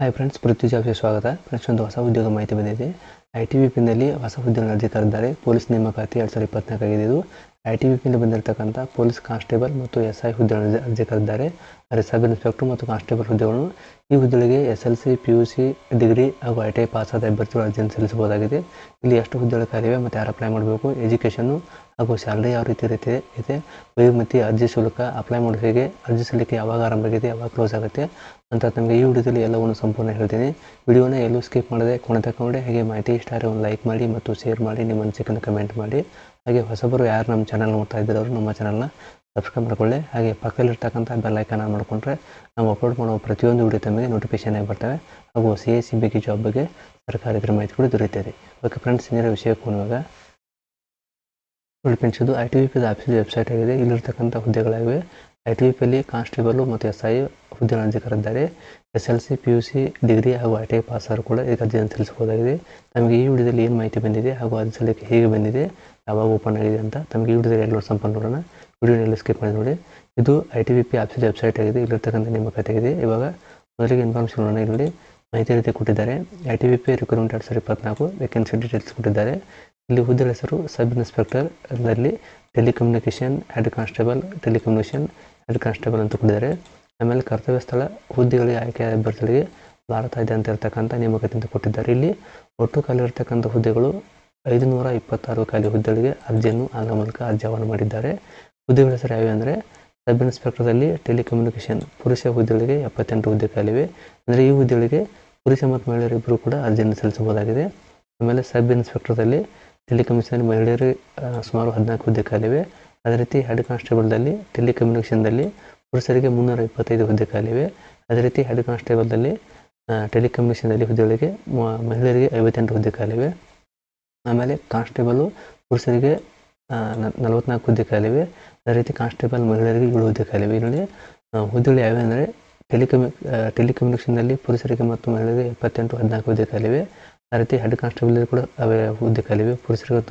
Hi friends ಪೃಥ್ವಿ ಜಾಬ್ಗೆ ಸ್ವಾಗತ. Friends ಒಂದು ಹೊಸ ಉದ್ಯೋಗ ಮಾಹಿತಿ ಬಂದಿದೆ. ಐ ಟಿ ಬಿ ಪಿನಲ್ಲಿ ಹೊಸ ಅರ್ಜಿ ಕರೆದಿದ್ದಾರೆ ಪೊಲೀಸ್ ನೇಮಕಾತಿ ಎರಡು ಸಾವಿರದ ಇಪ್ಪತ್ನಾಲ್ಕು ಆಗಿದೆ ಇದು ಐ ಟಿ ಬಿ ಪಿಯಿಂದ ಬಂದಿರತಕ್ಕಂಥ ಪೊಲೀಸ್ ಕಾನ್ಸ್ಟೇಬಲ್ ಮತ್ತು ಎಸ್ ಐ ಹುದ್ದೆ ಅರ್ಜಿ ಕರೆದಿದ್ದಾರೆ ಅಂದರೆ ಸಬ್ ಇನ್ಸ್ಪೆಕ್ಟರ್ ಮತ್ತು ಕಾನ್ಸ್ಟೇಬಲ್ ಹುದ್ದೆಗಳು. ಈ ಹುದ್ದೆಗಳಿಗೆ S L C P U C degree ಹಾಗೂ ಐ ಟಿ ಐ ಪಾಸ್ ಆದ ಅಭ್ಯರ್ಥಿಗಳು ಅರ್ಜಿಯನ್ನು ಸಲ್ಲಿಸಬಹುದಾಗಿದೆ. ಇಲ್ಲಿ ಎಷ್ಟು ಹುದ್ದೆಗಳು ಖಾಲಿವೆ ಮತ್ತು ಯಾರು ಅಪ್ಲೈ ಮಾಡಬೇಕು? ಎಜುಕೇಷನ್ನು ಹಾಗೂ ಸ್ಯಾಲ್ರಿ ಯಾವ ರೀತಿ ಇರುತ್ತೆ ಇದೆ. ವಯೋಮಿತಿ ಅರ್ಜಿ ಶುಲ್ಕ ಅಪ್ಲೈ ಮಾಡೋದು ಹೇಗೆ ಅರ್ಜಿ ಸಲ್ಲಿಕೆ ಯಾವಾಗ ಆರಂಭ ಆಗಿದೆ ಯಾವಾಗ ಕ್ಲೋಸ್ ಆಗುತ್ತೆ ಅಂತ ನಮಗೆ ಈ ವಿಡಿಯೋದಲ್ಲಿ ಎಲ್ಲವನ್ನು ಸಂಪೂರ್ಣ ಹೇಳ್ತೀನಿ. ವಿಡಿಯೋನ ಎಲ್ಲೂ ಸ್ಕಿಪ್ ಮಾಡದೆ ಕೊನೆ ನೋಡಿ, ಹಾಗೆ ಮಾಹಿತಿ ಇಷ್ಟ ಆದರೆ ಒಂದು ಲೈಕ್ ಮಾಡಿ ಮತ್ತು ಶೇರ್ ಮಾಡಿ, ನಿಮ್ಮ ಅನಿಸಿಕೆಯನ್ನು ಕಮೆಂಟ್ ಮಾಡಿ. ಹಾಗೆ ಹೊಸಬರು ಯಾರು ನಮ್ಮ ಚಾನಲ್ ನೋಡ್ತಾ ಇದ್ದಾರೆ ನಮ್ಮ ಚಾನಲ್ನ ಸಬ್ಸ್ಕ್ರೈಬ್ ಮಾಡ್ಕೊಳ್ಳಿ. ಹಾಗೆ ಪಕ್ಕದಲ್ಲಿರ್ತಕ್ಕಂಥ ಬೆಲ್ ಆನ್ ಮಾಡಿಕೊಂಡ್ರೆ ನಾವು ಅಪ್ಲೋಡ್ ಮಾಡೋ ಪ್ರತಿಯೊಂದು ವಿಡಿಯೋ ತಮಗೆ ನೋಟಿಫಿಕೇಶನ್ ಆಗಿ ಬರ್ತವೆ. ಹಾಗೂ ಸಿ ಎ ಸಿ ಬಗ್ಗೆ ಜಾಬ್ ಬಗ್ಗೆ ಸರ್ಕಾರಿ ಮಾಹಿತಿ ಕೂಡ ದೊರೆಯುತ್ತದೆ. ಓಕೆ ಫ್ರೆಂಡ್ಸ್ ಏನಾರ ವಿಷಯಕ್ಕೆ ಹೋಗುವಾಗ ನೋಡಿ ಫ್ರೆಂಡ್ಸ್ ಇದು ಐ ಟಿ ಪಿದ ಆಫೀಸ್ ವೆಬ್ಸೈಟ್ ಆಗಿದೆ. ಇಲ್ಲಿರ್ತಕ್ಕಂಥ ಹುದ್ದೆಗಳಾಗಿವೆ. ಐ ಟಿ ಪಿಯಲ್ಲಿ ಕಾನ್ಸ್ಟೇಬಲು ಮತ್ತು ಎಸ್ ಐ ಹುದ್ದೆಗಳ ಅರ್ಜಿಕರಿದ್ದಾರೆ S L C, P U C, degree ಹಾಗೂ ಐ ಟಿ ಐ ಕೂಡ ಈಗ ಅರ್ಜಿಯನ್ನು ಸಲ್ಲಿಸಬಹುದಾಗಿದೆ. ತಮಗೆ ಈ ವಿಡಿಯೋದಲ್ಲಿ ಏನು ಮಾಹಿತಿ ಬಂದಿದೆ ಹಾಗೂ ಅರ್ಜಿ ಸಲ್ಲಿಕೆ ಹೇಗೆ ಬಂದಿದೆ, ಯಾವಾಗ ಓಪನ್ ಆಗಿದೆ ಅಂತ ತಮಗೆ ಈ ವಿಡಿಯೋದಲ್ಲಿ ಎರಡು ಸಂಪನ್ನ ನೋಡೋಣ. ವಿಡಿಯೋನಲ್ಲಿ ಸ್ಕಿಪ್ ಮಾಡಿ ನೋಡಿ. ಇದು I T B P office website ಆಗಿದೆ. ಇಲ್ಲಿರ್ತಕ್ಕಂಥ ನೇಮಕಾತಿ ಆಗಿದೆ ಇವಾಗ ಮೊದಲಿಗೆ ಇನ್ಫಾರ್ಮೇಷನ್ ನೋಡೋಣ. ಇಲ್ಲಿ ಮಾಹಿತಿ ರೀತಿ ಕೊಟ್ಟಿದ್ದಾರೆ. I T B P recruitment ಎರಡು ಸಾವಿರದ ಇಪ್ಪತ್ನಾಲ್ಕು ವೇಕೆನ್ಸಿ ಡೀಟೇಲ್ಸ್ ಕೊಟ್ಟಿದ್ದಾರೆ. ಇಲ್ಲಿ ಹುದ್ದೆ ಹೆಸರು ಸಬ್ ಇನ್ಸ್ಪೆಕ್ಟರ್ ಅದರಲ್ಲಿ telecommunication head constable, telecommunication head constable ಅಂತ ಕೊಟ್ಟಿದ್ದಾರೆ. ಆಮೇಲೆ ಕರ್ತವ್ಯ ಸ್ಥಳ, ಹುದ್ದೆಗಳಿಗೆ ಆಯ್ಕೆ ಅಭ್ಯರ್ಥಿಗಳಿಗೆ ಭಾರತಾದ್ಯಂತ ಇರತಕ್ಕಂಥ ನೇಮಕಾತಿ ಅಂತ ಕೊಟ್ಟಿದ್ದಾರೆ. ಇಲ್ಲಿ ಒಟ್ಟು ಖಾಲಿ ಇರತಕ್ಕಂಥ ಹುದ್ದೆಗಳು ಐದುನೂರ ಇಪ್ಪತ್ತಾರು ಖಾಲಿ ಹುದ್ದೆಗಳಿಗೆ ಅರ್ಜಿಯನ್ನು ಆಗ ಮೂಲಕ ಆಹ್ವಾನ ಮಾಡಿದ್ದಾರೆ. ಹುದ್ದೆಗಳ ಹೆಸರು ಯಾವ್ಯಾವ ಅಂದರೆ ಸಬ್ ಇನ್ಸ್ಪೆಕ್ಟರ್ದಲ್ಲಿ ಟೆಲಿಕಮ್ಯುನಿಕೇಷನ್ ಪುರುಷ ಹುದ್ದೆಗಳಿಗೆ ಎಪ್ಪತ್ತೆಂಟು ಹುದ್ದೆ ಖಾಲಿವೆ ಅಂದರೆ ಈ ಹುದ್ದೆಗಳಿಗೆ ಪುರುಷ ಮತ್ತು ಮಹಿಳೆಯರಿಬ್ಬರು ಕೂಡ ಅರ್ಜಿಯನ್ನು ಸಲ್ಲಿಸಬಹುದಾಗಿದೆ. ಆಮೇಲೆ ಸಬ್ ಇನ್ಸ್ಪೆಕ್ಟರ್ದಲ್ಲಿ ಟೆಲಿಕಮ್ಯುನಿಕೇಷನ್ ಮಹಿಳೆಯರು ಸುಮಾರು ಹದಿನಾಲ್ಕು ಹುದ್ದೆ ಖಾಲಿವೆ. ಅದೇ ರೀತಿ ಹೆಡ್ ಕಾನ್ಸ್ಟೇಬಲ್ದಲ್ಲಿ ಟೆಲಿಕಮ್ಯುನಿಕೇಷನ್ದಲ್ಲಿ ಪುರುಷರಿಗೆ ಮುನ್ನೂರ ಇಪ್ಪತ್ತೈದು ಹುದ್ದೆ ಖಾಲಿವೆ. ಅದೇ ರೀತಿ ಹೆಡ್ ಕಾನ್ಸ್ಟೇಬಲ್ದಲ್ಲಿ ಟೆಲಿಕಮ್ಯುನಿಕೇಷನ್ದಲ್ಲಿ ಹುದ್ದೆಗಳಿಗೆ ಮಹಿಳೆಯರಿಗೆ ಐವತ್ತೆಂಟು ಹುದ್ದೆ ಖಾಲಿವೆ. ಆಮೇಲೆ ಕಾನ್ಸ್ಟೇಬಲು ಪುರುಷರಿಗೆ ನಲವತ್ನಾಲ್ಕು ಹುದ್ದೆ ಖಾಲಿವೆ. ಅದೇ ರೀತಿ ಕಾನ್ಸ್ಟೇಬಲ್ ಮಹಿಳೆಯರಿಗೆ ಏಳು ಹುದ್ದೆ ಖಾಲಿವೆ. ಇದರಲ್ಲಿ ಆ, ಹುದ್ದೆಗಳು ಯಾವ್ಯಾವ ಅಂದರೆ ಟೆಲಿಕಮ್ಯು ಟೆಲಿಕಮ್ಯುನಿಕೇಷನ್ನಲ್ಲಿ ಪುರುಷರಿಗೆ ಮತ್ತು ಮಹಿಳೆಯರಿಗೆ ಇಪ್ಪತ್ತೆಂಟು ಹದಿನಾಲ್ಕು ಹುದ್ದೆ ಖಾಲಿವೆ. ಅದೇ ರೀತಿ ಹೆಡ್ ಕಾನ್ಸ್ಟೇಬಲ್ ಕೂಡ ಅವೇ ಹುದ್ದೆ ಕಾಲಿವೆ. ಪುರುಷರಿಗೆ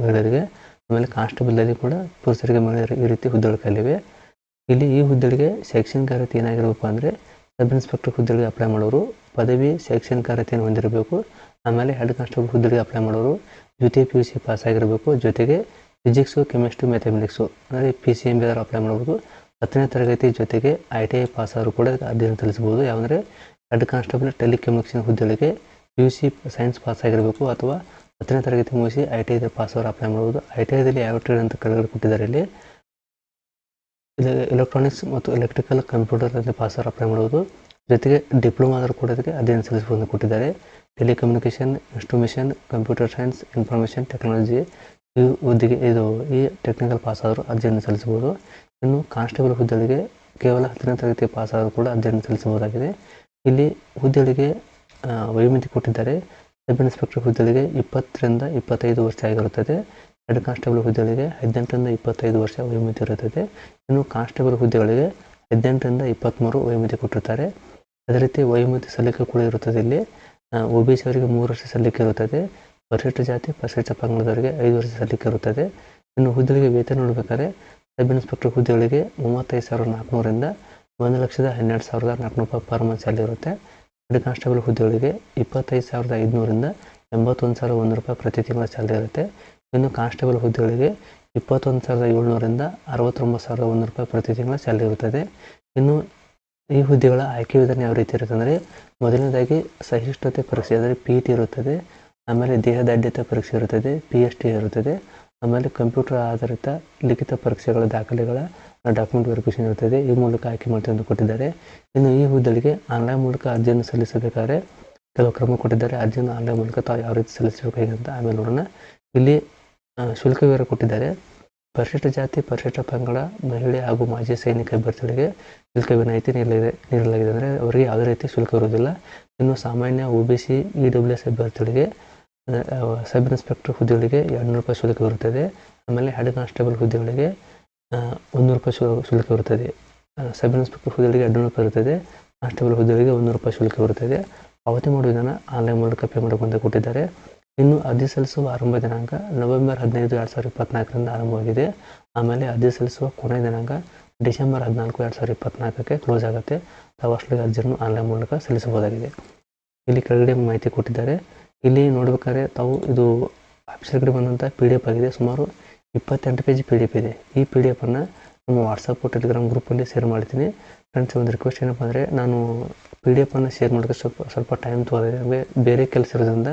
ಮಹಿಳೆಯರಿಗೆ, ಆಮೇಲೆ ಕಾನ್ಸ್ಟೇಬಲ್ದಲ್ಲಿ ಕೂಡ ಪುರುಷರಿಗೆ ಮಹಿಳೆಯರಿಗೆ ಈ ರೀತಿ ಹುದ್ದೆಗಳು ಕಾಲಿವೆ. ಇಲ್ಲಿ ಈ ಹುದ್ದೆಗಳಿಗೆ ಶೈಕ್ಷಣಿಕ ಅರ್ಹತೆ ಏನಾಗಿರಬೇಕು ಅಂದರೆ ಸಬ್ ಇನ್ಸ್ಪೆಕ್ಟರ್ ಹುದ್ದೆಗಳಿಗೆ ಅಪ್ಲೈ ಮಾಡೋರು, ಪದವಿ, ಶೈಕ್ಷಣಿಕ ಅರ್ಹತೆಯನ್ನು ಹೊಂದಿರಬೇಕು. ಆಮೇಲೆ ಹೆಡ್ ಕಾನ್ಸ್ಟೇಬಲ್ ಹುದ್ದೆಗೆ ಅಪ್ಲೈ ಮಾಡೋರು, ದ್ವಿತೀಯ ಪಿ ಯು ಸಿ ಪಾಸ್ ಆಗಿರಬೇಕು. ಜೊತೆಗೆ ಫಿಸಿಕ್ಸು ಕೆಮಿಸ್ಟ್ರಿ ಮ್ಯಾಥಮೆಟಿಕ್ಸು ಅಂದರೆ ಪಿ ಸಿ ಬೇಕಾದ್ರೂ ಅಪ್ಲೈ ಮಾಡ್ಬೋದು. ಹತ್ತನೇ ತರಗತಿ ಜೊತೆಗೆ ಐ ಟಿ ಐ ಪಾಸ್ ಆದರೂ ಕೂಡ ಅಧ್ಯಯನ ತಿಳಿಸ್ಬೋದು ಯಾವಂದರೆ ಹೆಡ್ ಕಾನ್ಸ್ಟೇಬಲ್ ಟೆಲಿಕಮ್ಯುನಿಕೇಷನ್ ಹುದ್ದೆಗಳಿಗೆ ಯು ಸಿ ಸೈನ್ಸ್ ಪಾಸ್ ಆಗಿರಬೇಕು ಅಥವಾ ಹತ್ತನೇ ತರಗತಿ ಮುಗಿಸಿ ಐ ಟಿ ಐ ಪಾಸ್ ಅವರು ಅಪ್ಲೈ ಮಾಡ್ಬೋದು. ಐ ಟಿ ಐದಲ್ಲಿ ಯಾವ ಟ್ರೇಡ್ ಅಂತ ಕೆಳಗಡೆ ಕೊಟ್ಟಿದ್ದಾರೆ ಇಲ್ಲಿ ಇದು ಎಲೆಕ್ಟ್ರಾನಿಕ್ಸ್ ಮತ್ತು ಎಲೆಕ್ಟ್ರಿಕಲ್ ಕಂಪ್ಯೂಟರಲ್ಲಿ ಪಾಸ್ ಅವರು ಅಪ್ಲೈ ಮಾಡ್ಬೋದು. ಜೊತೆಗೆ ಡಿಪ್ಲೊಮಾ ಆದರೂ ಕೂಡ ಅದಕ್ಕೆ ಅಧ್ಯಯನ ಸಲ್ಲಿಸಬಹುದು ಕೊಟ್ಟಿದ್ದಾರೆ. Telecommunication instrumentation computer science information technology ಈ ಹುದ್ದೆಗೆ ಇದು ಈ ಟೆಕ್ನಿಕಲ್ ಪಾಸ್ ಆದರೂ ಅಧ್ಯಯನ ಸಲ್ಲಿಸಬಹುದು. ಇನ್ನು ಕಾನ್ಸ್ಟೇಬಲ್ ಹುದ್ದೆಗಳಿಗೆ ಕೇವಲ ಹತ್ತನೇ ತರಗತಿ ಪಾಸ್ ಆದರೂ ಕೂಡ ಅಧ್ಯಯನ ಸಲ್ಲಿಸಬಹುದಾಗಿದೆ. ಇಲ್ಲಿ ಹುದ್ದೆಗಳಿಗೆ ವಯೋಮಿತಿ ಕೊಟ್ಟಿದ್ದಾರೆ. ಸಬ್ ಇನ್ಸ್ಪೆಕ್ಟರ್ ಹುದ್ದೆಗಳಿಗೆ ಇಪ್ಪತ್ತರಿಂದ ಇಪ್ಪತ್ತೈದು ವರ್ಷ ಆಗಿರುತ್ತದೆ. ಹೆಡ್ ಕಾನ್ಸ್ಟೇಬಲ್ ಹುದ್ದೆಗಳಿಗೆ ಹದಿನೆಂಟರಿಂದ ಇಪ್ಪತ್ತೈದು ವರ್ಷ ವಯೋಮಿತಿ ಇರುತ್ತದೆ. ಇನ್ನು ಕಾನ್ಸ್ಟೇಬಲ್ ಹುದ್ದೆಗಳಿಗೆ ಹದಿನೆಂಟರಿಂದ ಇಪ್ಪತ್ತ್ಮೂರು ವಯೋಮಿತಿ ಕೊಟ್ಟಿರ್ತಾರೆ ಅದೇ ರೀತಿ ವಯೋಮಿತಿ ಸಲ್ಲಿಕೆ ಕೂಡ ಇರುತ್ತದೆ ಇಲ್ಲಿ. ಒ ಬಿ ಸಿ ಅವರಿಗೆ ಮೂರು ವರ್ಷ ಸಲ್ಲಿಕೆ ಇರುತ್ತದೆ. ಪರಿಶಿಷ್ಟ ಜಾತಿ, ಪರಿಶಿಷ್ಟ ಪಂಗಡದವರಿಗೆ ಐದು ವರ್ಷ ಸಲ್ಲಿಕೆ ಇರುತ್ತದೆ. ಇನ್ನು ಹುದ್ದೆಗಳಿಗೆ ವೇತನ ನೋಡಬೇಕಾದ್ರೆ ಸಬ್ ಇನ್ಸ್ಪೆಕ್ಟರ್ ಹುದ್ದೆಗಳಿಗೆ ಮೂವತ್ತೈದು ಸಾವಿರದ ನಾಲ್ಕುನೂರಿಂದ ಒಂದು ಲಕ್ಷದ ಹನ್ನೆರಡು ಸಾವಿರದ ನಾಲ್ಕುನೂರು ರೂಪಾಯಿ ಪರ್ ಮಂತ್ ಸ್ಯಾಲರಿ ಇರುತ್ತೆ. ಹೆಡ್ ಕಾನ್ಸ್ಟೇಬಲ್ ಹುದ್ದೆಗಳಿಗೆ ಇಪ್ಪತ್ತೈದು ಸಾವಿರದ ಐದುನೂರಿಂದ ಎಂಬತ್ತೊಂದು ಸಾವಿರದ ಒಂದು ರೂಪಾಯಿ ಪ್ರತಿ ತಿಂಗಳ ಸ್ಯಾಲ್ರಿ ಇರುತ್ತೆ. ಇನ್ನು ಕಾನ್ಸ್ಟೇಬಲ್ ಹುದ್ದೆಗಳಿಗೆ ಇಪ್ಪತ್ತೊಂದು ಸಾವಿರದ ಏಳ್ನೂರಿಂದ ಅರವತ್ತೊಂಬತ್ತು ಸಾವಿರದ ಒಂದು ರೂಪಾಯಿ ಪ್ರತಿ ತಿಂಗಳ ಸ್ಯಾಲ್ರಿ ಇರುತ್ತದೆ. ಇನ್ನು ಈ ಹುದ್ದೆಗಳ ಆಯ್ಕೆ ವಿಧಾನ ಯಾವ ರೀತಿ ಇರುತ್ತೆ ಅಂದರೆ, ಮೊದಲನೇದಾಗಿ ಸಹಿಷ್ಣುತೆ ಪರೀಕ್ಷೆ, ಅಂದರೆ ಪಿ ಟಿ ಇರುತ್ತದೆ. ಆಮೇಲೆ ದೇಹದಾಢ್ಯತೆ ಪರೀಕ್ಷೆ ಇರುತ್ತದೆ ಪಿ ಎಚ್ ಟಿ ಇರುತ್ತದೆ. ಆಮೇಲೆ ಕಂಪ್ಯೂಟರ್ ಆಧಾರಿತ ಲಿಖಿತ ಪರೀಕ್ಷೆಗಳ ದಾಖಲೆಗಳ ಡಾಕ್ಯುಮೆಂಟ್ ವೆರಿಫಿಕೇಷನ್ ಇರ್ತದೆ ಈ ಮೂಲಕ ಆಯ್ಕೆ ಮಾಡ್ತೀವಿ ಅಂತ ಕೊಟ್ಟಿದ್ದಾರೆ. ಇನ್ನು ಈ ಹುದ್ದೆಗಳಿಗೆ ಆನ್ಲೈನ್ ಮೂಲಕ ಅರ್ಜಿಯನ್ನು ಸಲ್ಲಿಸಬೇಕಾದ್ರೆ ಕೆಲವು ಕ್ರಮ ಕೊಟ್ಟಿದ್ದಾರೆ. ಅರ್ಜಿಯನ್ನು ಆನ್ಲೈನ್ ಮೂಲಕ ತಾವು ಯಾವ ರೀತಿ ಸಲ್ಲಿಸಬೇಕು ಅಂತ ಆಮೇಲೆ ನೋಡೋಣ. ಇಲ್ಲಿ ಶುಲ್ಕ ವಿವರ ಕೊಟ್ಟಿದ್ದಾರೆ. ಪರಿಶಿಷ್ಟ ಜಾತಿ, ಪರಿಶಿಷ್ಟ ಪಂಗಡ, ಮಹಿಳೆ ಹಾಗೂ ಮಾಜಿ ಸೈನಿಕ ಅಭ್ಯರ್ಥಿಗಳಿಗೆ ಶುಲ್ಕ ವಿನಾಯಿತಿ ನೀಡಲಾಗಿದೆ ನೀಡಲಾಗಿದೆ ಅಂದರೆ ಅವರಿಗೆ ಯಾವುದೇ ರೀತಿ ಶುಲ್ಕ ಇರುವುದಿಲ್ಲ. ಇನ್ನು ಸಾಮಾನ್ಯ O B C E W S ಅಭ್ಯರ್ಥಿಗಳಿಗೆ ಸಬ್ ಇನ್ಸ್ಪೆಕ್ಟರ್ ಹುದ್ದೆಗಳಿಗೆ ಎರಡುನೂರು ರೂಪಾಯಿ ಶುಲ್ಕ ಇರುತ್ತದೆ. ಆಮೇಲೆ ಹೆಡ್ ಕಾನ್ಸ್ಟೇಬಲ್ ಹುದ್ದೆಗಳಿಗೆ ಮುನ್ನೂರು ರೂಪಾಯಿ ಶುಲ್ಕ ಇರುತ್ತದೆ. ಸಬ್ ಇನ್ಸ್ಪೆಕ್ಟರ್ ಹುದ್ದೆಗಳಿಗೆ ಎರಡುನೂರು ರೂಪಾಯಿ ಇರುತ್ತದೆ. ಕಾನ್ಸ್ಟೇಬಲ್ ಹುದ್ದೆಗಳಿಗೆ ಒಂದೂರು ರೂಪಾಯಿ ಶುಲ್ಕ ಇರುತ್ತದೆ. ಪಾವತಿ ಮಾಡುವ ವಿಧಾನ ಆನ್ಲೈನ್ ಮೂಲಕ ಪೇ ಮಾಡಿಕೊಂಡು ಕೊಟ್ಟಿದ್ದಾರೆ. ಇನ್ನು ಅರ್ಜಿ ಸಲ್ಲಿಸುವ ಆರಂಭ ದಿನಾಂಕ ನವೆಂಬರ್ ಹದಿನೈದು ಎರಡು ಸಾವಿರದ ಇಪ್ಪತ್ನಾಲ್ಕರಿಂದ ಆರಂಭವಾಗಿದೆ. ಆಮೇಲೆ ಅರ್ಜಿ ಸಲ್ಲಿಸುವ ಕೊನೆಯ ದಿನಾಂಕ ಡಿಸೆಂಬರ್ ಹದಿನಾಲ್ಕು ಎರಡು ಸಾವಿರದ ಇಪ್ಪತ್ನಾಲ್ಕಕ್ಕೆ ಕ್ಲೋಸ್ ಆಗುತ್ತೆ. ತಾವು ಅರ್ಜಿಯನ್ನು ಆನ್ಲೈನ್ ಮೂಲಕ ಸಲ್ಲಿಸಬಹುದಾಗಿದೆ. ಇಲ್ಲಿ ಕೆಳಗಡೆ ಮಾಹಿತಿ ಕೊಟ್ಟಿದ್ದಾರೆ. ಇಲ್ಲಿ ನೋಡ್ಬೇಕಾದ್ರೆ ತಾವು ಇದು ಆಫೀಸರ್ ಕಡೆ ಬಂದಂಥ ಪಿ ಡಿ ಎಫ್ ಆಗಿದೆ. ಸುಮಾರು ಇಪ್ಪತ್ತೆಂಟು ಪೇಜ್ ಪಿ ಡಿ ಎಫ್ ಇದೆ. ಈ ಪಿ ಡಿ ಎಫನ್ನು ನಮ್ಮ ವಾಟ್ಸಪ್ ಟೆಲಿಗ್ರಾಮ್ ಗ್ರೂಪಲ್ಲಿ ಶೇರ್ ಮಾಡ್ತೀನಿ. ಫ್ರೆಂಡ್ಸ್ ಒಂದು ರಿಕ್ವೆಸ್ಟ್ ಏನಪ್ಪ ಅಂದರೆ ನಾನು ಪಿ ಡಿ ಎಫನ್ನು ಶೇರ್ ಮಾಡೋಕ್ಕೆ ಸ್ವಲ್ಪ ಸ್ವಲ್ಪ ಟೈಮ್ ತೊಗೊಂಡಿದೆ ನಮಗೆ ಬೇರೆ ಕೆಲಸ ಇರೋದ್ರಿಂದ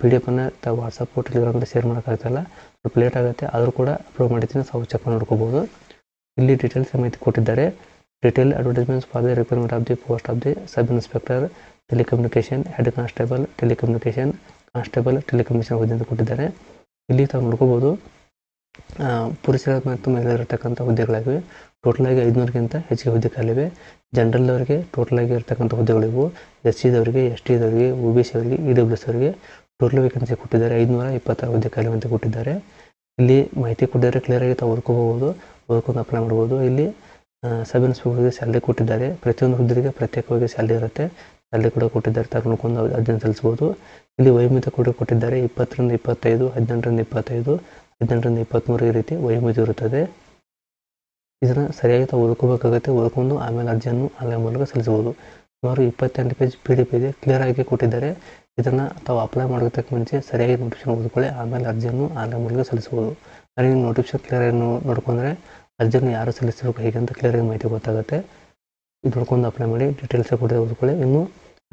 ಪಿ ಡಿ ಎಫನ್ನು ತಾವು ವಾಟ್ಸಪ್ ಟೆಲಿಗ್ರಾಮಲ್ಲಿ ಶೇರ್ ಮಾಡೋಕ್ಕಾಗ್ತಾಯಿಲ್ಲ ಸ್ವಲ್ಪ ಲೇಟ್ ಆಗುತ್ತೆ. ಆದರೂ ಕೂಡ ಅಪ್ಲೋಡ್ ಮಾಡಿದ್ದೀನಿ ತಾವು ಚೆಕ್ ನೋಡ್ಕೋಬೋದು. ಇಲ್ಲಿ ಡೀಟೇಲ್ಸ್ ಮಾಹಿತಿ ಕೊಟ್ಟಿದ್ದಾರೆ. Detail advertisements for the requirement of the post of the sub inspector telecommunication head constable telecommunication constable telecommunication ಹುದ್ದೆ ಅಂತ ಕೊಟ್ಟಿದ್ದಾರೆ. ಇಲ್ಲಿ ತಾವು ನೋಡ್ಕೋಬೋದು ಪುರುಷರ ಮತ್ತು ಮಹಿಳೆಯರಿರ್ತಕ್ಕಂಥ ಹುದ್ದೆಗಳಾಗಿವೆ ಟೋಟಲಾಗಿ ಐದುನೂರಕ್ಕಿಂತ ಹೆಚ್ಚಿಗೆ ಹುದ್ದೆ ಖಾಲಿವೆ ಜನರಲ್ದವರಿಗೆ ಟೋಟಲಾಗಿ ಇರ್ತಕ್ಕಂಥ ಹುದ್ದೆಗಳಿವು. ಎಸ್ ಸಿದವರಿಗೆ ಎಸ್ ಟಿದವರಿಗೆ ಒ ಬಿ ಸಿ ಅವರಿಗೆ ಇ ಡಬ್ಲ್ಯೂ ಎಸ್ ಅವರಿಗೆ ಟೋಟಲ್ ವೇಕೆನ್ಸಿ ಕೊಟ್ಟಿದ್ದಾರೆ. ಐದುನೂರ ಇಪ್ಪತ್ತಾರು ಹುದ್ದೆ ಖಾಲಿ ಅಂತ ಕೊಟ್ಟಿದ್ದಾರೆ. ಇಲ್ಲಿ ಮಾಹಿತಿ ಕೊಟ್ಟಿದ್ದಾರೆ ಕ್ಲಿಯರಾಗಿ ತಾವು ಓದ್ಕೋಬಹುದು ಓದ್ಕೊಂಡು ಅಪ್ಲೈ ಮಾಡ್ಬೋದು. ಇಲ್ಲಿ ಸಬ್ ಇನ್ಸ್ಪೆಕ್ಟರ್ಗೆ ಸ್ಯಾಲ್ರಿ ಕೊಟ್ಟಿದ್ದಾರೆ. ಪ್ರತಿಯೊಂದು ಹುದ್ದೆಗೆ ಪ್ರತ್ಯೇಕವಾಗಿ ಸ್ಯಾಲ್ರಿ ಇರುತ್ತೆ. ಸ್ಯಾಲ್ರಿ ಕೂಡ ಕೊಟ್ಟಿದ್ದಾರೆ. ತಗೊಂಡ್ಕೊಂಡು ಅದನ್ನು ಸಲ್ಲಿಸ್ಬೋದು. ಇಲ್ಲಿ ವಯೋಮಿತಿ ಕೂಡ ಕೊಟ್ಟಿದ್ದಾರೆ. ಇಪ್ಪತ್ತರಿಂದ ಇಪ್ಪತ್ತೈದು, ಹದಿನೆಂಟರಿಂದ ಇಪ್ಪತ್ತೈದು, ಹದಿನೆಂಟರಿಂದ ಇಪ್ಪತ್ತ್ಮೂರು ಈ ರೀತಿ ವಯೋಮಿತಿ ಇರುತ್ತದೆ. ಇದನ್ನು ಸರಿಯಾಗಿ ತಾವು ಓದ್ಕೋಬೇಕಾಗುತ್ತೆ ಓದ್ಕೊಂಡು ಆಮೇಲೆ ಅರ್ಜಿಯನ್ನು ಆನ್ಲೈನ್ ಮೂಲಕ ಸಲ್ಲಿಸಬಹುದು ಸುಮಾರು ಇಪ್ಪತ್ತೆಂಟು ಪೇಜ್ ಪಿ ಡಿ ಪಿ ಇದೆ ಕ್ಲಿಯರ್ ಆಗಿ ಕೊಟ್ಟಿದ್ದಾರೆ. ಇದನ್ನು ತಾವು ಅಪ್ಲೈ ಮಾಡೋದಕ್ಕೆ ಮುಂಚೆ ಸರಿಯಾಗಿ ನೋಟಿಫಿಕೇಶನ್ ಓದ್ಕೊಳ್ಳಿ. ಆಮೇಲೆ ಅರ್ಜಿಯನ್ನು ಆನ್ಲೈನ್ ಮೂಲಕ ಸಲ್ಲಿಸಬಹುದು ಅದೇ ನೀವು ನೋಟಿಫಿಕೇಶನ್ ಕ್ಲಿಯರ್ ನೋ- ನೋಡ್ಕೊಂಡ್ರೆ ಅರ್ಜಿಯನ್ನು ಯಾರು ಸಲ್ಲಿಸಬೇಕು ಹೇಗೆ ಅಂತ ಕ್ಲಿಯರ್ ಆಗಿ ಮಾಹಿತಿ ಗೊತ್ತಾಗುತ್ತೆ. ಇದು ನೋಡ್ಕೊಂಡು ಅಪ್ಲೈ ಮಾಡಿ ಡೀಟೇಲ್ಸ್ ಕೊಟ್ಟು ಓದ್ಕೊಳ್ಳಿ. ಇನ್ನು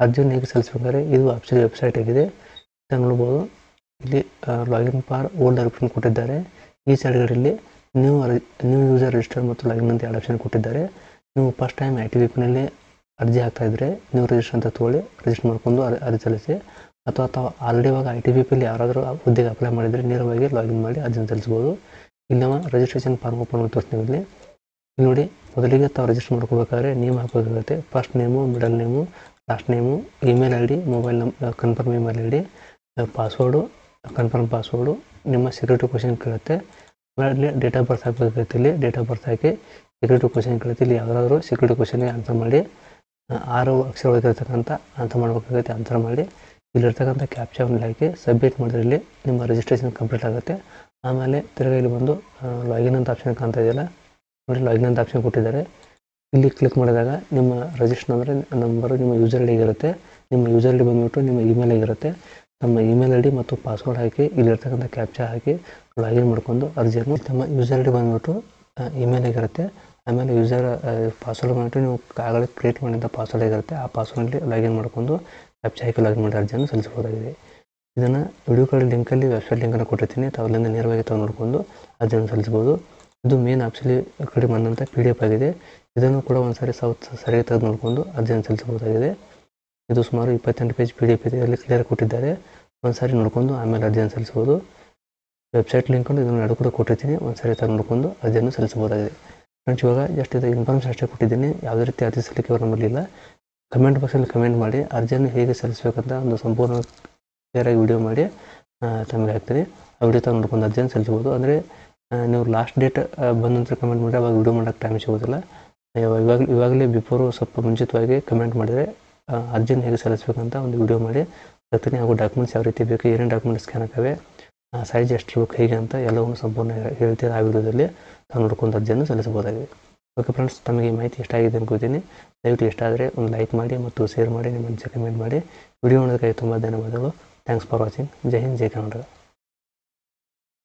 ಅರ್ಜಿಯನ್ನು ಹೇಗೆ ಸಲ್ಲಿಸ್ಬೇಕಾದ್ರೆ ಇದು ಆಫೀಸಿಯಲ್ ವೆಬ್ಸೈಟ್ ಆಗಿದೆ. ನೋಡ್ಬೋದು. ಇಲ್ಲಿ ಲಾಗಿನ್ ಫಾರ್ ಓಲ್ಡ್ ಆಪ್ಷನ್ ಕೊಟ್ಟಿದ್ದಾರೆ. ಈ ಸೈಡ್ಗಳಲ್ಲಿ ನ್ಯೂ ನ್ಯೂ ಯೂಸರ್ ರಿಜಿಸ್ಟರ್ ಮತ್ತು ಲಾಗಿನ್ ಅಂತ ಎರಡು ಆಪ್ಷನ್ ಕೊಟ್ಟಿದ್ದಾರೆ. ನೀವು first time I T B ಪಿನಲ್ಲಿ ಅರ್ಜಿ ಹಾಕ್ತಾ ಇದ್ದರೆ ನೀವು ರಿಜಿಸ್ಟರ್ ಅಂತ ತೊಗೊಳ್ಳಿ. ರಿಜಿಸ್ಟರ್ ಮಾಡ್ಕೊಂಡು ಅರ್ಜಿ ಸಲ್ಲಿಸಿ. ಅಥವಾ ಅಥವಾ ಆಲ್ರೆಡಿ ಇವಾಗ ಐ ಟಿ ಬಿ ಯಾರಾದರೂ ಹುದ್ದೆಗೆ ಅಪ್ಲೈ ಮಾಡಿದರೆ ನೇರವಾಗಿ ಲಾಗಿನ್ ಮಾಡಿ ಅರ್ಜಿನ ಸಲ್ಲಿಸ್ಬೋದು ಇಲ್ಲವ ರಿಜಿಸ್ಟ್ರೇಷನ್ ಫಾರ್ಮ್ ಓಪನ್ ಮಾಡಿ ತೋರಿಸ್ತೀವಿ ಇಲ್ಲಿ. ನೋಡಿ, ಮೊದಲಿಗೆ ತಾವು ರಿಜಿಸ್ಟರ್ ಮಾಡ್ಕೋಬೇಕಾದ್ರೆ name ಹಾಕೋದಿರುತ್ತೆ. First name middle name last name email I D mobile number confirm email I D password confirm password ನಿಮ್ಮ ಸೆಕ್ಯೂರಿಟಿ ಕ್ವಶನ್ ಕೇಳುತ್ತೆ. ಆಮೇಲೆ ಡೇಟ್ ಆಫ್ ಬರ್ತ್ ಹಾಕಬೇಕಾಗುತ್ತೆ ಇಲ್ಲಿ. ಡೇಟ್ ಆಫ್ ಬರ್ತ್ ಹಾಕಿ ಸೆಕ್ಯೂರಿಟಿ ಕ್ವಶನ್ ಕೇಳುತ್ತೆ. ಇಲ್ಲಿ ಯಾವ್ದಾದ್ರು ಸೆಕ್ಯೂರಿಟಿ ಕ್ವಶನ್ಗೆ ಆನ್ಸರ್ ಮಾಡಿ ಆರು ಅಕ್ಷರ ಒಳಗಿರ್ತಕ್ಕಂಥ ಆನ್ಸರ್ ಮಾಡಬೇಕಾಗುತ್ತೆ. ಆನ್ಸರ್ ಮಾಡಿ, ಇಲ್ಲಿರ್ತಕ್ಕಂಥ ಕ್ಯಾಪ್ಚನ್ ಹಾಕಿ ಸಬ್ಮಿಟ್ ಮಾಡಿದ್ರೆ ಇಲ್ಲಿ ನಿಮ್ಮ ರಿಜಿಸ್ಟ್ರೇಷನ್ ಕಂಪ್ಲೀಟ್ ಆಗುತ್ತೆ. ಆಮೇಲೆ ತಿರ್ಗಾ ಇಲ್ಲಿ ಬಂದು ಲಾಗಿನ್ ಅಂತ ಆಪ್ಷನ್ ಕಾಣ್ತಾ ಇದೆಯಲ್ಲ ನೋಡಿ ಲಾಗಿನ್ ಅಂತ ಆಪ್ಷನ್ ಕೊಟ್ಟಿದ್ದಾರೆ. ಇಲ್ಲಿ ಕ್ಲಿಕ್ ಮಾಡಿದಾಗ ನಿಮ್ಮ ರಿಜಿಸ್ಟರ್ ಅಂದರೆ ನಂಬರು ನಿಮ್ಮ ಯೂಸರ್ ಐ ಡಿಗಿರುತ್ತೆ ನಿಮ್ಮ ಯೂಸರ್ ಐ ಡಿ ಬಂದುಬಿಟ್ಟು ನಿಮ್ಮ ಇಮೇಲ್ ಆಗಿರುತ್ತೆ. ನಮ್ಮ ಇಮೇಲ್ ಐ ಡಿ ಮತ್ತು ಪಾಸ್ವರ್ಡ್ ಹಾಕಿ ಇಲ್ಲಿರ್ತಕ್ಕಂಥ ಕ್ಯಾಪ್ಚಾ ಹಾಕಿ ಲಾಗಿನ್ ಮಾಡ್ಕೊಂಡು ಅರ್ಜಿಯನ್ನು ತಮ್ಮ ಯೂಸರ್ ಐ ಡಿ ಬಂದುಬಿಟ್ಟು ಇಮೇಲ್ ಆಗಿರುತ್ತೆ. ಆಮೇಲೆ ಯೂಸರ್ ಪಾಸ್ವರ್ಡ್ ಬಂದ್ಬಿಟ್ಟು ನೀವು ಆಗಲೇ ಕ್ರಿಯೇಟ್ ಮಾಡಿದ ಪಾಸ್ವರ್ಡ್ ಆಗಿರುತ್ತೆ. ಆ ಪಾಸ್ವರ್ಡಲ್ಲಿ ಲಾಗಿನ್ ಮಾಡ್ಕೊಂಡು ಕ್ಯಾಪ್ಚಾ ಹಾಕಿ ಲಾಗಿನ್ ಮಾಡಿ ಅರ್ಜಿಯನ್ನು ಸಲ್ಲಿಸಬಹುದಾಗಿದೆ. ಇದನ್ನು ವಿಡಿಯೋ ಕಾಲ್ ಲಿಂಕಲ್ಲಿ ವೆಬ್ಸೈಟ್ ಲಿಂಕನ್ನು ಕೊಟ್ಟಿರ್ತೀನಿ. ತಾವು ಅಲ್ಲಿಂದ ನೇರವಾಗಿ ತಾವು ನೋಡಿಕೊಂಡು ಅರ್ಜಿಯನ್ನು ಸಲ್ಲಿಸ್ಬೋದು ಇದು ಮೇನ್ ಆಪ್ಷಲಿ ಕಡೆ ಬಂದಂಥ ಪಿ ಡಿ ಎಫ್ ಆಗಿದೆ. ಇದನ್ನು ಕೂಡ ಒಂದು ಸಾರಿ ಸೌತ್ ಸರಿಯಾಗಿ ತೆಗೆದು ನೋಡಿಕೊಂಡು ಅಧ್ಯಯನ ಸಲ್ಲಿಸಬಹುದಾಗಿದೆ. ಇದು ಸುಮಾರು ಇಪ್ಪತ್ತೆಂಟು ಪೇಜ್ ಪಿ ಡಿ ಎಫ್ ಇದೆ. ಅಲ್ಲಿ ಕ್ಲಿಯರ್ ಕೊಟ್ಟಿದ್ದಾರೆ. ಒಂದು ಸಾರಿ ನೋಡಿಕೊಂಡು ಆಮೇಲೆ ಅರ್ಜಿಯನ್ನು ಸಲ್ಲಿಸಬಹುದು. ವೆಬ್ಸೈಟ್ ಲಿಂಕನ್ನು ಇದನ್ನು ಎರಡು ಕೂಡ ಕೊಟ್ಟಿರ್ತೀನಿ. ಒಂದು ಸಾರಿ ತೆಗೆದು ನೋಡಿಕೊಂಡು ಅರ್ಜಿಯನ್ನು ಸಲ್ಲಿಸಬಹುದಾಗಿದೆ. ಫ್ರೆಂಡ್ಸ್ ಇವಾಗ ಜಸ್ಟ್ ಇದು ಇನ್ಫಾರ್ಮೇಷನ್ ಅಷ್ಟೇ ಕೊಟ್ಟಿದ್ದೀನಿ. ಯಾವುದೇ ರೀತಿ ಅರ್ಜಿ ಸಲ್ಲಿಕೆ ಬರಲಿಲ್ಲ ಕಮೆಂಟ್ ಬಾಕ್ಸಲ್ಲಿ ಕಮೆಂಟ್ ಮಾಡಿ. ಅರ್ಜಿಯನ್ನು ಹೇಗೆ ಸಲ್ಲಿಸಬೇಕಂತ ಒಂದು ಸಂಪೂರ್ಣ ಕ್ಲಿಯರಾಗಿ ವಿಡಿಯೋ ಮಾಡಿ ತಮಗೆ ಹಾಕ್ತೀನಿ. ಆ ವಿಡಿಯೋ ತಗೊಂಡು ನೋಡ್ಕೊಂಡು ಅರ್ಜಿಯನ್ನು ಸಲ್ಲಿಸಬಹುದು. ಅಂದರೆ ನೀವು ಲಾಸ್ಟ್ ಡೇಟ್ ಬಂದ ನಂತರ ಕಮೆಂಟ್ ಮಾಡಿದ್ರೆ ಅವಾಗ ವಿಡಿಯೋ ಮಾಡೋಕೆ ಟೈಮ್ ಸಿಗೋದಿಲ್ಲ. ಇವಾಗ ಇವಾಗ, ಇವಾಗಲೇ ಬಿಫೋರ್ ಸ್ವಲ್ಪ ಮುಂಚಿತವಾಗಿ ಕಮೆಂಟ್ ಮಾಡಿದರೆ ಅರ್ಜಿನ ಹೇಗೆ ಸಲ್ಲಿಸ್ಬೇಕಂತ ಒಂದು ವಿಡಿಯೋ ಮಾಡಿ ಹಾಕ್ತೀನಿ ಹಾಗೂ ಡಾಕ್ಯುಮೆಂಟ್ಸ್ ಯಾವ ರೀತಿ ಬೇಕು, ಏನೇನು ಡಾಕ್ಯುಮೆಂಟ್ಸ್ ಆಗ್ತವೆ ಸೈಜ್ ಎಷ್ಟು ಬೇಕು ಹೇಗೆ ಅಂತ ಎಲ್ಲವನ್ನು ಸಂಪೂರ್ಣ ಹೇಳ್ತೀರ ಆ ವಿಡಿಯೋದಲ್ಲಿ ನಾವು ನೋಡ್ಕೊಂಡು ಅರ್ಜಿಯನ್ನು ಸಲ್ಲಿಸಬಹುದಾಗಿದೆ. ಓಕೆ ಫ್ರೆಂಡ್ಸ್ ತಮಗೆ ಈ ಮಾಹಿತಿ ಎಷ್ಟಾಗಿದೆ ಅನ್ಕೋತೀನಿ ದಯವಿಟ್ಟು ಎಷ್ಟಾದರೆ ಒಂದು ಲೈಕ್ ಮಾಡಿ ಮತ್ತು ಶೇರ್ ಮಾಡಿ, ನಿಮ್ಮ ಕಮೆಂಟ್ ಮಾಡಿ. ವಿಡಿಯೋ ನೋಡೋದಕ್ಕಾಗಿ ತುಂಬ ಧನ್ಯವಾದಗಳು. ಥ್ಯಾಂಕ್ಸ್ ಫಾರ್ ವಾಚಿಂಗ್ ಜೈ ಹಿಂದ್, ಜೈ ಕರ್ನಾಟಕ.